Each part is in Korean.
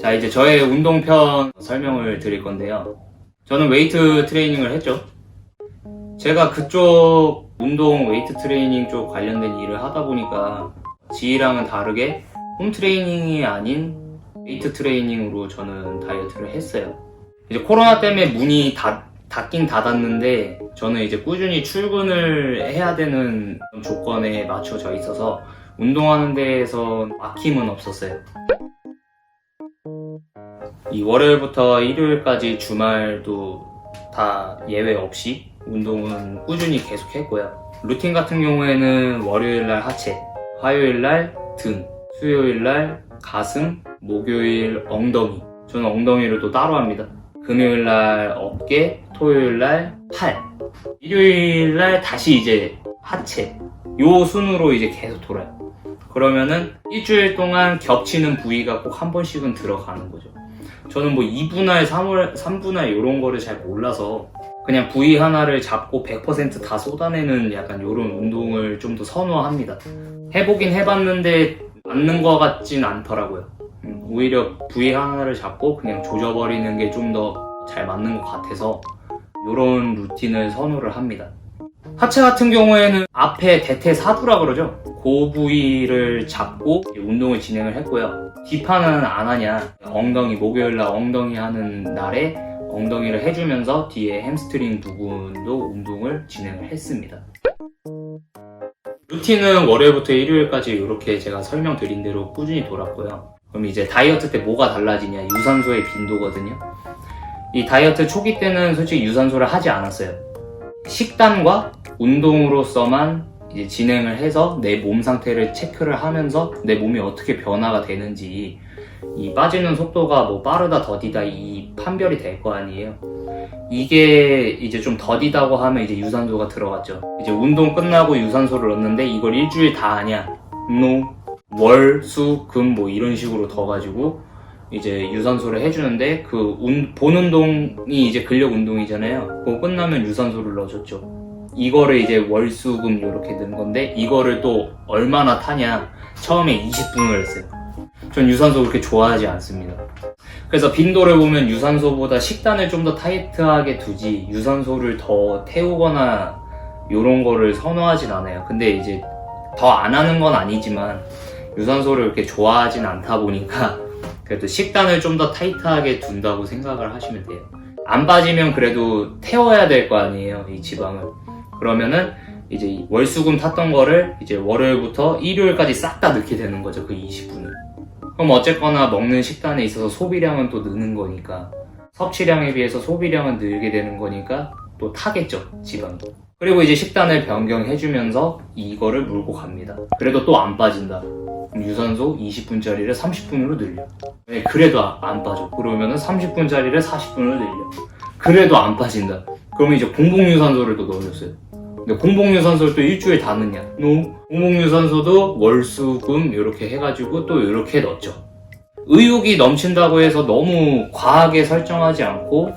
자, 이제 저의 운동편 설명을 드릴 건데요. 저는 웨이트 트레이닝을 했죠. 제가 그쪽 운동 웨이트 트레이닝 쪽 관련된 일을 하다 보니까 지희랑은 다르게 홈 트레이닝이 아닌 웨이트 트레이닝으로 저는 다이어트를 했어요. 이제 코로나 때문에 문이 닫, 닫긴 닫았는데 저는 이제 꾸준히 출근을 해야 되는 조건에 맞춰져 있어서 운동하는 데에서 막힘은 없었어요. 이 월요일부터 일요일까지 주말도 다 예외 없이 운동은 꾸준히 계속 했고요. 루틴 같은 경우에는 월요일 날 하체, 화요일 날 등, 수요일 날 가슴, 목요일 엉덩이. 저는 엉덩이를 또 따로 합니다. 금요일 날 어깨, 토요일 날 팔, 일요일 날 다시 이제 하체. 요 순으로 이제 계속 돌아요. 그러면은 일주일 동안 겹치는 부위가 꼭 한 번씩은 들어가는 거죠. 저는 뭐 2분할, 3월, 3분할 이런 거를 잘 몰라서 그냥 부위 하나를 잡고 100%다 쏟아내는 약간 이런 운동을 좀 더 선호합니다. 해보긴 해봤는데 맞는 것 같진 않더라고요. 음, 오히려 부위 하나를 잡고 그냥 조져버리는 게 좀 더 잘 맞는 것 같아서 이런 루틴을 선호를 합니다. 하체 같은 경우에는 앞에 대퇴사두라 그러죠. 그 부위를 잡고 운동을 진행을 했고요. 뒷판은 안 하냐. 엉덩이, 목요일날 엉덩이 하는 날에 엉덩이를 해주면서 뒤에 햄스트링 부분도 운동을 진행을 했습니다. 루틴은 월요일부터 일요일까지 이렇게 제가 설명드린 대로 꾸준히 돌았고요. 그럼 이제 다이어트 때 뭐가 달라지냐? 유산소의 빈도거든요. 이 다이어트 초기 때는 솔직히 유산소를 하지 않았어요. 식단과 운동으로서만 이제 진행을 해서 내 몸 상태를 체크를 하면서 내 몸이 어떻게 변화가 되는지 이 빠지는 속도가 뭐 빠르다 더디다 이 판별이 될 거 아니에요. 이게 이제 좀 더디다고 하면 이제 유산소가 들어갔죠. 이제 운동 끝나고 유산소를 넣는데 이걸 일주일 다 하냐? 노, 월, 수, 금 뭐 이런 식으로 더 가지고 이제 유산소를 해주는데 그 운- 본 운동이 이제 근력 운동이잖아요. 그거 끝나면 유산소를 넣어줬죠. 이거를 이제 월수금 이렇게 든 건데 이거를 또 얼마나 타냐? 처음에 20분을 했어요. 전 유산소 그렇게 좋아하지 않습니다. 그래서 빈도를 보면 유산소보다 식단을 좀 더 타이트하게 두지 유산소를 더 태우거나 이런 거를 선호하진 않아요. 근데 이제 더 안 하는 건 아니지만 유산소를 이렇게 좋아하진 않다 보니까 그래도 식단을 좀 더 타이트하게 둔다고 생각을 하시면 돼요. 안 빠지면 그래도 태워야 될 거 아니에요, 이 지방을. 그러면은 이제 이 월수금 탔던 거를 이제 월요일부터 일요일까지 싹 다 넣게 되는 거죠, 그 20분을. 그럼 어쨌거나 먹는 식단에 있어서 소비량은 또 느는 거니까 섭취량에 비해서 소비량은 늘게 되는 거니까 또 타겠죠, 지방도. 그리고 이제 식단을 변경해주면서 이거를 물고 갑니다. 그래도 또 안 빠진다. 유산소 20분짜리를 30분으로 늘려. 네, 그래도 아- 안 빠져. 그러면은 30분짜리를 40분으로 늘려. 그래도 안 빠진다. 그러면 이제 공복유산소를 또 넣어줬어요. 근데 공복유산소를 또 일주일 다 넣냐? 노. 공복유산소도 월수금 이렇게 해가지고 또 이렇게 넣었죠. 의욕이 넘친다고 해서 너무 과하게 설정하지 않고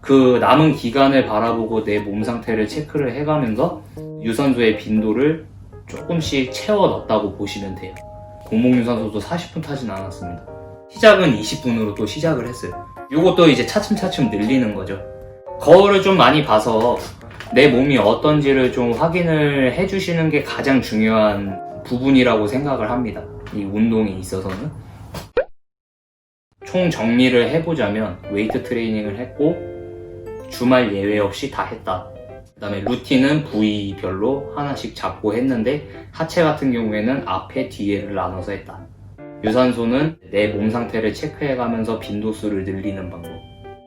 그 남은 기간을 바라보고 내 몸 상태를 체크를 해가면서 유산소의 빈도를 조금씩 채워 넣었다고 보시면 돼요. 공복유산소도 40분 타진 않았습니다. 시작은 20분으로 또 시작을 했어요. 요것도 이제 차츰차츰 늘리는 거죠. 거울을 좀 많이 봐서 내 몸이 어떤지를 좀 확인을 해주시는 게 가장 중요한 부분이라고 생각을 합니다. 이 운동에 있어서는. 총 정리를 해보자면 웨이트 트레이닝을 했고 주말 예외 없이 다 했다. 그 다음에 루틴은 부위별로 하나씩 잡고 했는데 하체 같은 경우에는 앞에 뒤에를 나눠서 했다. 유산소는 내 몸 상태를 체크해가면서 빈도수를 늘리는 방법.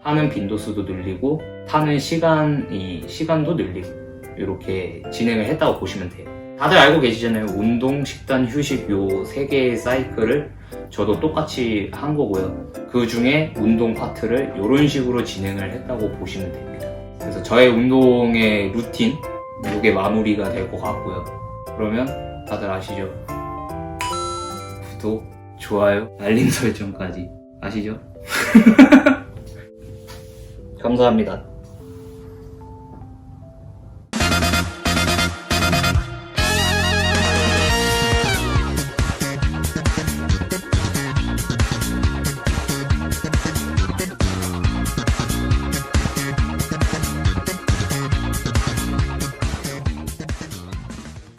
하는 빈도수도 늘리고 타는 시간이 시간도 늘리고 이렇게 진행을 했다고 보시면 돼요. 다들 알고 계시잖아요. 운동, 식단, 휴식 요 세 개의 사이클을 저도 똑같이 한 거고요. 그 중에 운동 파트를 이런 식으로 진행을 했다고 보시면 됩니다. 그래서 저의 운동의 루틴 이게 마무리가 될 것 같고요. 그러면 다들 아시죠? 구독, 좋아요, 알림 설정까지 아시죠? 감사합니다.